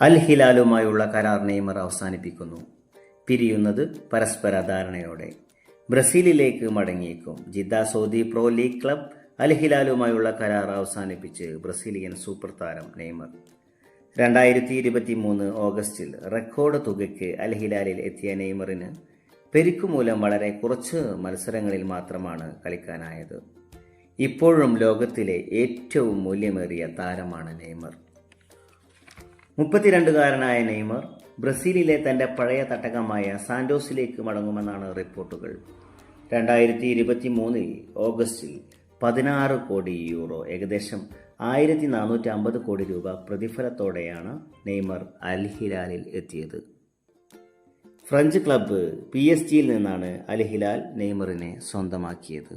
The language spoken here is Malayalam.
അൽ ഹിലാലുമായുള്ള കരാർ നെയ്മർ അവസാനിപ്പിക്കുന്നു. പിരിയുന്നത് പരസ്പര ധാരണയോടെ. ബ്രസീലിലേക്ക് മടങ്ങിയേക്കും. Jeddah Saudi Pro League club അൽ ഹിലാലുമായുള്ള കരാർ അവസാനിപ്പിച്ച് ബ്രസീലിയൻ സൂപ്പർ താരം നെയ്മർ. രണ്ടായിരത്തി ഇരുപത്തി മൂന്ന് ഓഗസ്റ്റിൽ റെക്കോർഡ് തുകയ്ക്ക് അൽ ഹിലാലിൽ എത്തിയ നെയ്മറിന് പെരുക്കുമൂലം വളരെ കുറച്ച് മത്സരങ്ങളിൽ മാത്രമാണ് കളിക്കാനായത്. ഇപ്പോഴും ലോകത്തിലെ ഏറ്റവും മൂല്യമേറിയ താരമാണ് നെയ്മർ. മുപ്പത്തിരണ്ടുകാരനായ നെയ്മർ ബ്രസീലിലെ തന്റെ പഴയ തട്ടകമായ സാന്റോസിലേക്ക് മടങ്ങുമെന്നാണ് റിപ്പോർട്ടുകൾ. രണ്ടായിരത്തി ഇരുപത്തി മൂന്നിൽ ഓഗസ്റ്റിൽ പതിനാറ് കോടി യൂറോ ഏകദേശം ആയിരത്തി നാനൂറ്റി അമ്പത് കോടി രൂപ പ്രതിഫലത്തോടെയാണ് നെയ്മർ അൽ ഹിലാലിൽ എത്തിയത്. ഫ്രഞ്ച് ക്ലബ്ബ് പി എസ് ജിയിൽ നിന്നാണ് അൽ ഹിലാൽ നെയ്മറിനെ സ്വന്തമാക്കിയത്.